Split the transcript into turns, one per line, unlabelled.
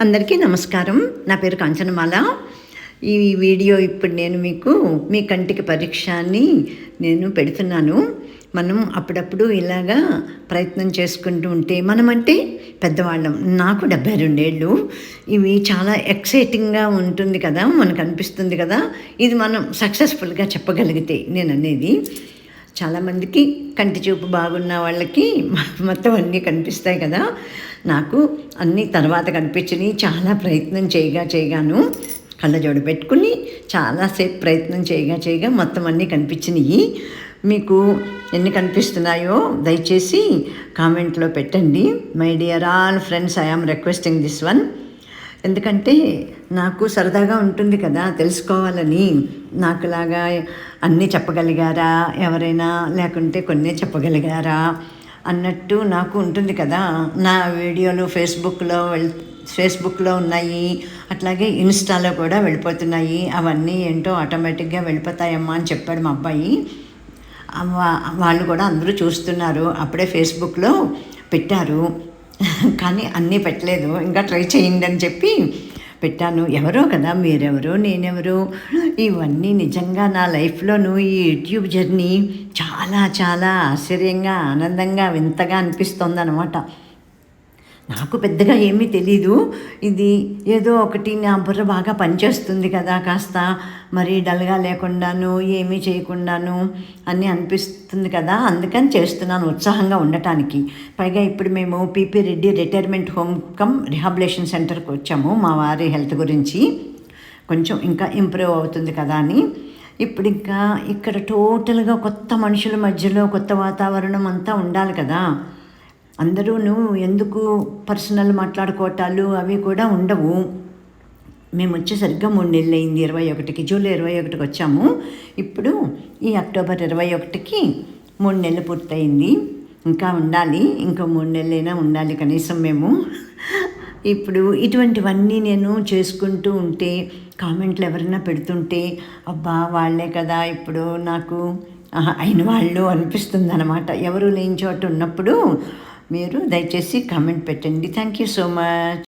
అందరికీ నమస్కారం. నా పేరు కాంచనమాల. ఈ వీడియో ఇప్పుడు నేను మీకు మీ కంటికి పరీక్ష అని నేను పెడుతున్నాను. మనం అప్పుడప్పుడు ఇలాగా ప్రయత్నం చేసుకుంటూ ఉంటే మనమంటే పెద్దవాళ్ళం. నాకు డెబ్బై రెండేళ్ళు. ఇవి చాలా ఎక్సైటింగ్గా ఉంటుంది కదా మనకు అనిపిస్తుంది కదా. ఇది మనం సక్సెస్ఫుల్గా చెప్పగలిగితే నేను అనేది. చాలామందికి కంటి చూపు బాగున్న వాళ్ళకి మొత్తం అన్నీ కనిపిస్తాయి కదా. నాకు అన్నీ తర్వాత కనిపించినాయి. చాలా ప్రయత్నం చేయగా చేయగాను కళ్ళజోడు పెట్టుకుని చాలాసేపు ప్రయత్నం చేయగా చేయగా మొత్తం అన్నీ కనిపించినాయి. మీకు ఎన్ని కనిపిస్తున్నాయో దయచేసి కామెంట్లో పెట్టండి. My dear all friends I am requesting this one. ఎందుకంటే నాకు సరదాగా ఉంటుంది కదా తెలుసుకోవాలని. నాకులాగా అన్నీ చెప్పగలిగారా? ఎవరైనా లేకుంటే కొన్ని చెప్పగలిగారా? అన్నట్టు నాకు ఉంటుంది కదా. నా వీడియోలు ఫేస్బుక్లో వెళ్ ఫేస్బుక్లో ఉన్నాయి. అట్లాగే ఇన్స్టాలో కూడా వెళ్ళిపోతున్నాయి. అవన్నీ ఏంటో ఆటోమేటిక్గా వెళ్ళిపోతాయమ్మా అని చెప్పాడు మా అబ్బాయి. వాళ్ళు కూడా అందరూ చూస్తున్నారు. అప్పుడే ఫేస్బుక్లో పెట్టారు. కానీ అన్నీ పెట్టలేదు. ఇంకా ట్రై చేయండి అని చెప్పి పెట్టాను. ఎవరో కదా మీరెవరో నేనెవరు ఇవన్నీ నిజంగా నా లైఫ్లోను ఈ యూట్యూబ్ జర్నీ చాలా చాలా ఆశ్చర్యంగా ఆనందంగా వింతగా అనిపిస్తుంది అనమాట నాకు పెద్దగా ఏమీ తెలీదు. ఇది ఏదో ఒకటి నా బుర్ర బాగా పనిచేస్తుంది కదా కాస్త. మరి డల్గా లేకుండాను ఏమీ చేయకుండాను అని అనిపిస్తుంది కదా. అందుకని చేస్తున్నాను ఉత్సాహంగా ఉండటానికి. పైగా ఇప్పుడు మేము PP Reddy retirement home come rehabilitation సెంటర్కి వచ్చాము మా వారి హెల్త్ గురించి. కొంచెం ఇంకా ఇంప్రూవ్ అవుతుంది కదా అని. ఇప్పుడు ఇంకా ఇక్కడ టోటల్గా కొత్త మనుషుల మధ్యలో కొత్త వాతావరణం అంతా ఉండాలి కదా. అందరూను ఎందుకు పర్సనల్ మాట్లాడుకోవటాలు అవి కూడా ఉండవు. మేము వచ్చి సరిగ్గా మూడు నెలలు అయింది ఇరవై ఒకటికి జూలై ఇరవై ఒకటికి వచ్చాము. ఇప్పుడు ఈ అక్టోబర్ ఇరవై ఒకటికి మూడు నెలలు పూర్తయింది. ఇంకా ఉండాలి ఇంకా మూడు నెలలైనా ఉండాలి కనీసం మేము. ఇప్పుడు ఇటువంటివన్నీ నేను చేసుకుంటూ ఉంటే కామెంట్లు ఎవరైనా పెడుతుంటే అబ్బా వాళ్ళే కదా ఇప్పుడు నాకు అయిన వాళ్ళు అనిపిస్తుంది అనమాట ఎవరు లేని చోట ఉన్నప్పుడు మీరు దయచేసి కామెంట్ పెట్టండి. Thank you so much